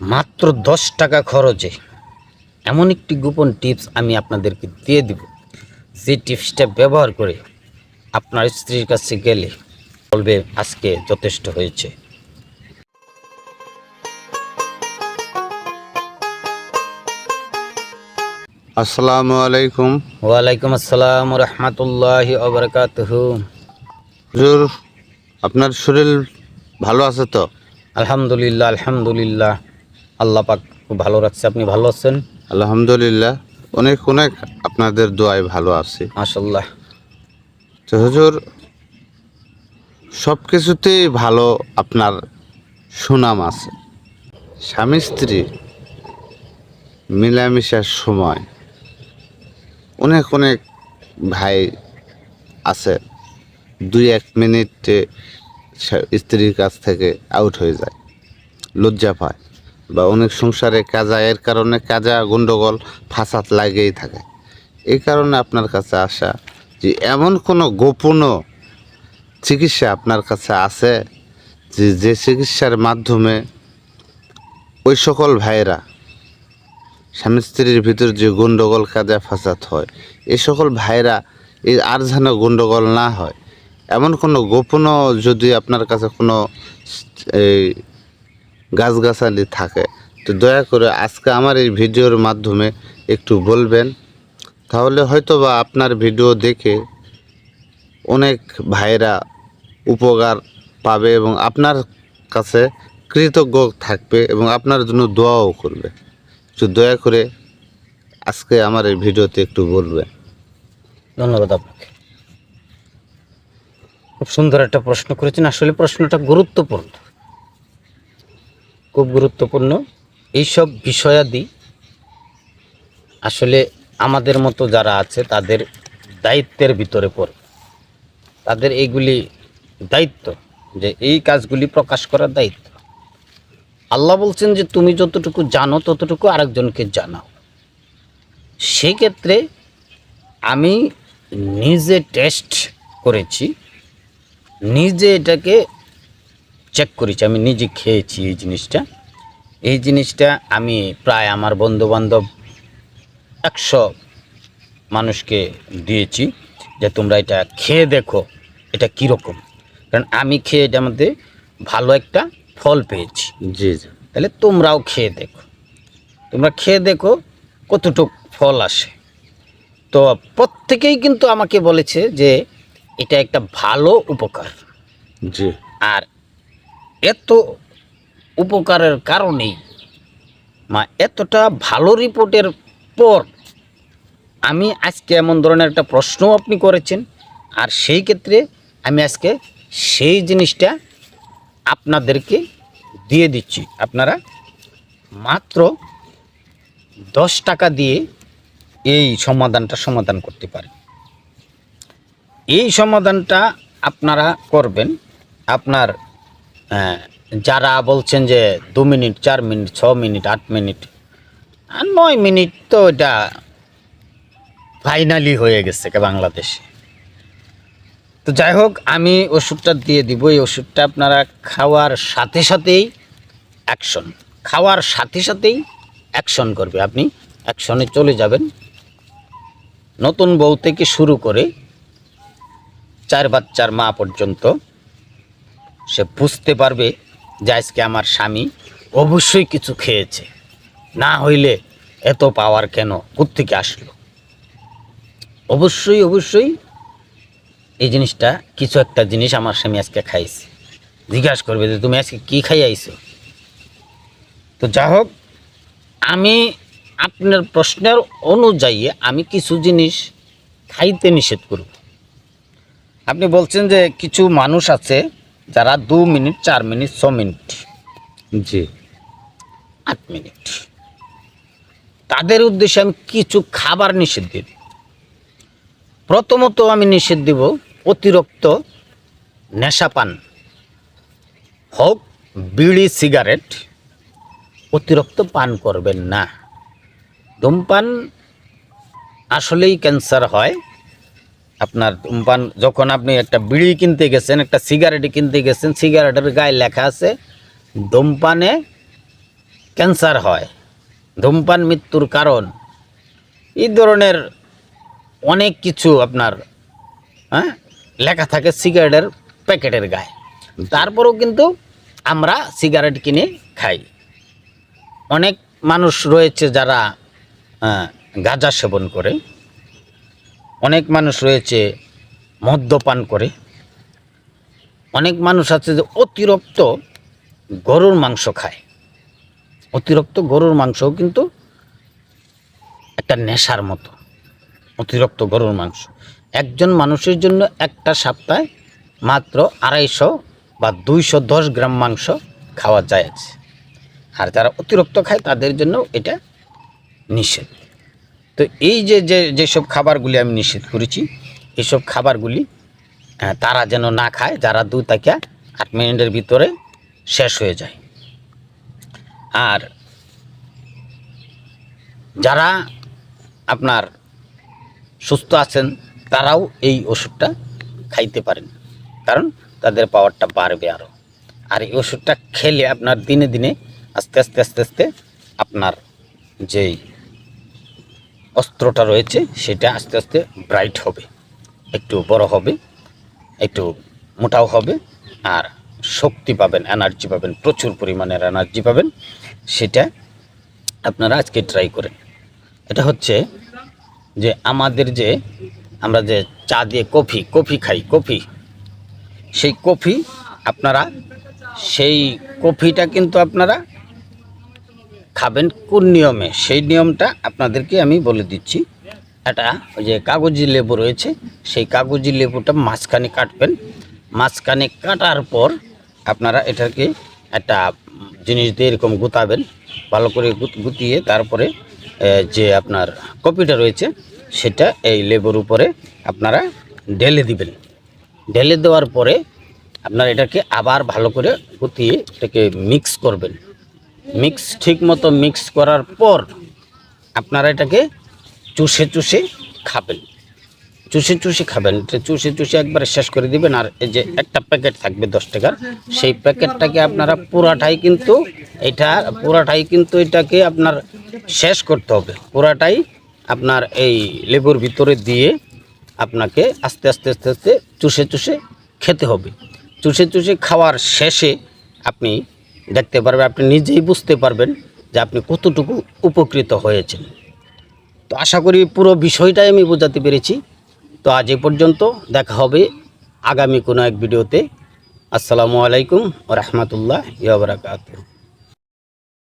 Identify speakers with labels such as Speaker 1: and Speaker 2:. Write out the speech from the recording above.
Speaker 1: মাত্র দশ টাকা খরচে এমন একটি গোপন টিপস আমি আপনাদেরকে দিয়ে দিব। যে টিপসটা ব্যবহার করে আপনার স্ত্রীর কাছে গেলে বলবে আজকে যথেষ্ট হয়েছে।
Speaker 2: আসসালামু আলাইকুম।
Speaker 1: ওয়ালাইকুম আসসালাম রহমতুল্লাহ
Speaker 2: হুজুর আপনার শরীর ভালো আছে তো?
Speaker 1: আলহামদুলিল্লাহ আলহামদুলিল্লাহ। আল্লাহ পাক খুব ভালো রাখছে আপনি ভালো আছেন?
Speaker 2: আলহামদুলিল্লাহ অনেক অনেক আপনাদের দোয়ায় ভালো আছি।
Speaker 1: মাশাল্লাহ
Speaker 2: তো হুজুর সব কিছুতেই ভালো আপনার সুনাম আছে। স্বামী স্ত্রী মিলামিশার সময় অনেক অনেক ভাই আছে দুই এক মিনিটে স্ত্রীর কাছ থেকে আউট হয়ে যায় লজ্জা পায়। বা অনেক সংসারে কাজা, এর কারণে কাজা, গন্ডগোল, ফাসাদ লাগেই থাকে। এই কারণে আপনার কাছে আসা যে এমন কোনো গোপন চিকিৎসা আপনার কাছে আছে যে যে চিকিৎসার মাধ্যমে ওই সকল ভাইয়েরা, স্বামী স্ত্রীর ভিতর যে গন্ডগোল, কাজা, ফাসাদ হয় এই সকল ভাইরা এই আর যেন গন্ডগোল না হয়? এমন কোনো গোপন যদি আপনার কাছে কোনো এই গাছগাছালি থাকে। তো দয়া করে আজকে আমার এই ভিডিওর মাধ্যমে একটু বলবেন, তাহলে হয়তো বা আপনার ভিডিও দেখে অনেক ভাইরা উপকার পাবে এবং আপনার কাছে কৃতজ্ঞ থাকবে এবং আপনার জন্য দোয়াও করবে। একটু দয়া করে আজকে আমার এই ভিডিওতে একটু বলবেন।
Speaker 1: ধন্যবাদ আপনাকে। খুব সুন্দর একটা প্রশ্ন করেছেন। আসলে প্রশ্নটা গুরুত্বপূর্ণ। খুব গুরুত্বপূর্ণ। এইসব বিষয়াদি আসলে আমাদের মতো যারা আছে, তাদের দায়িত্বের ভিতরে পড়ে। তাদের এইগুলি দায়িত্ব, যে এই কাজগুলি প্রকাশ করার দায়িত্ব। আল্লাহ বলছেন যে, তুমি যতটুকু জানো, ততটুকু আরেকজনকে জানাও। সেক্ষেত্রে আমি নিজে টেস্ট করেছি। নিজে এটাকে চেক করেছি আমি নিজে খেয়েছি এই জিনিসটা। এই জিনিসটা আমি প্রায় আমার বন্ধুবান্ধব একশো মানুষকে দিয়েছি যে তোমরা এটা খেয়ে দেখো এটা কীরকম। কারণ আমি খেয়ে এটার মধ্যে ভালো একটা ফল পেয়েছি।
Speaker 2: জি জি।
Speaker 1: তাহলে তোমরাও খেয়ে দেখো। তোমরা খেয়ে দেখো কতটুক ফল আসে। তো প্রত্যেকেই কিন্তু আমাকে বলেছে যে এটা একটা ভালো উপকার।
Speaker 2: জি।
Speaker 1: আর এত উপকারের কারণেই মা, এতটা ভালো রিপোর্টের পর আমি আজকে এমন ধরনের একটা প্রশ্ন আপনি করেছেন, আর সেই ক্ষেত্রে আমি আজকে সেই জিনিসটা আপনাদেরকে দিয়ে দিচ্ছি। আপনারা মাত্র দশ টাকা দিয়ে এই সমাধানটা সমাধান করতে পারেন। এই সমাধানটা আপনারা করবেন, আপনার যারা বলছেন যে দু মিনিট, চার মিনিট, ছ মিনিট, আট মিনিট, আর নয় মিনিট তো এটা ফাইনালি হয়ে গেছে বাংলাদেশে। তো যাই হোক, আমি ওষুধটা দিয়ে দিব, এই ওষুধটা আপনারা খাওয়ার সাথে সাথেই অ্যাকশন খাওয়ার সাথে সাথেই অ্যাকশন করবে আপনি। অ্যাকশনে চলে যাবেন। নতুন বউ থেকে শুরু করে চার বাচ্চার মা পর্যন্ত সে বুঝতে পারবে যে আজকে আমার স্বামী অবশ্যই কিছু খেয়েছে। না হইলে এত পাওয়ার কেন? কোত্থেকে আসলো? অবশ্যই অবশ্যই এই জিনিসটা কিছু একটা জিনিস আমার স্বামী আজকে খাইছে। জিজ্ঞাসা করবে যে তুমি আজকে কী খাই আইছো? তো যা হোক, আমি আপনার প্রশ্নের অনুযায়ী আমি কিছু জিনিস খাইতে নিষেধ করব। আপনি বলছেন যে কিছু মানুষ আছে যারা দু মিনিট চার মিনিট ছ মিনিট
Speaker 2: জি।
Speaker 1: আট মিনিট। তাদের উদ্দেশ্যে আমি কিছু খাবার নিষেধ দিব প্রথমত আমি নিষেধ দিব অতিরিক্ত নেশাপান। হোক বিড়ি সিগারেট অতিরিক্ত পান করবেন না। ধূমপান আসলেই ক্যান্সার হয়। আপনার ধূমপান যখন আপনি একটা বিড়ি কিনতে গেছেন একটা সিগারেট কিনতে গেছেন সিগারেটের গায়ে লেখা আছে ধূমপানে ক্যান্সার হয়। ধূমপান মৃত্যুর কারণ। এই ধরনের অনেক কিছু আপনার হ্যাঁ লেখা থাকে সিগারেটের প্যাকেটের গায়ে। তারপরেও কিন্তু আমরা সিগারেট কিনে খাই। অনেক মানুষ রয়েছে যারা আহ, গাঁজা সেবন করে। অনেক মানুষ রয়েছে মদ্যপান করে। অনেক মানুষ আছে যে অতিরিক্ত গরুর মাংস খায়। অতিরিক্ত গরুর মাংসও কিন্তু একটা নেশার মতো, অতিরিক্ত গরুর মাংস। একজন মানুষের জন্য একটা সপ্তাহে মাত্র আড়াইশো বা দুইশো দশ গ্রাম মাংস খাওয়া যায় আছে। আর যারা অতিরিক্ত খায় তাদের জন্য এটা নিষেধ। তো এই যে যে যেসব খাবারগুলি আমি নিষেধ করেছি এইসব খাবারগুলি তারা যেন না খায়, যারা দু থেকে আট মিনিটের ভিতরে শেষ হয়ে যায়। আর যারা আপনার সুস্থ আছেন, তারাও এই ওষুধটা খাইতে পারেন, কারণ তাদের পাওয়ারটা বাড়বে আরও আর এই ওষুধটা খেলে আপনার দিনে দিনে আস্তে আস্তে আস্তে আস্তে আপনার যেই অস্ত্রটা রয়েছে, সেটা আস্তে আস্তে ব্রাইট হবে। একটু বড় হবে, একটু মোটাও হবে, আর শক্তি পাবেন, এনার্জি পাবেন, প্রচুর পরিমাণের এনার্জি পাবেন, সেটা আপনারা আজকে ট্রাই করেন। এটা হচ্ছে যে আমাদের যে, আমরা যে চা দিয়ে কফি কফি খাই, কফি। সেই কফি আপনারা, সেই কফিটা কিন্তু আপনারা খাবেন কোন নিয়মে? সেই নিয়মটা আপনাদেরকে আমি বলে দিচ্ছি। এটা ওই যে কাগজি লেবু রয়েছে, সেই কাগজি লেবুটা মাঝখানে কাটবেন। মাঝখানে কাটার পর আপনারা এটাকে একটা জিনিস দিয়ে এরকম গুতাবেন, ভালো করে গুত- গুতিয়ে তারপরে যে আপনার কপিটা রয়েছে, সেটা এই লেবুর উপরে আপনারা ঢেলে দিবেন। ঢেলে দেওয়ার পরে আপনারা এটাকে আবার ভালো করে গুতিয়ে এটাকে মিক্স করবেন। মিক্স, ঠিক মতো মিক্স করার পর আপনারা এটাকে চুষে চুষে খাবেন। চুষে চুষে খাবেন চুষে চুষে একবারে শেষ করে দিবেন, আর এই যে একটা প্যাকেট থাকবে দশ টাকার, সেই প্যাকেটটাকে আপনারা পুরাটাই কিন্তু এটা, পুরাটাই কিন্তু এটাকে আপনার শেষ করতে হবে। পুরাটাই আপনার এই লেবুর ভিতরে দিয়ে আপনাকে আস্তে আস্তে আস্তে আস্তে চুষে চুষে খেতে হবে। চুষে চুষে খাওয়ার শেষে আপনি দেখতে পারবেন আপনি নিজেই বুঝতে পারবেন যে আপনি কতটুকু উপকৃত হয়েছেন। তো আশা করি পুরো বিষয়টাই আমি বোঝাতে পেরেছি। তো আজ এ পর্যন্ত দেখা হবে আগামী কোনো এক ভিডিওতে। আসসালামু আলাইকুম রহমতুল্লাহ ইবরাকাত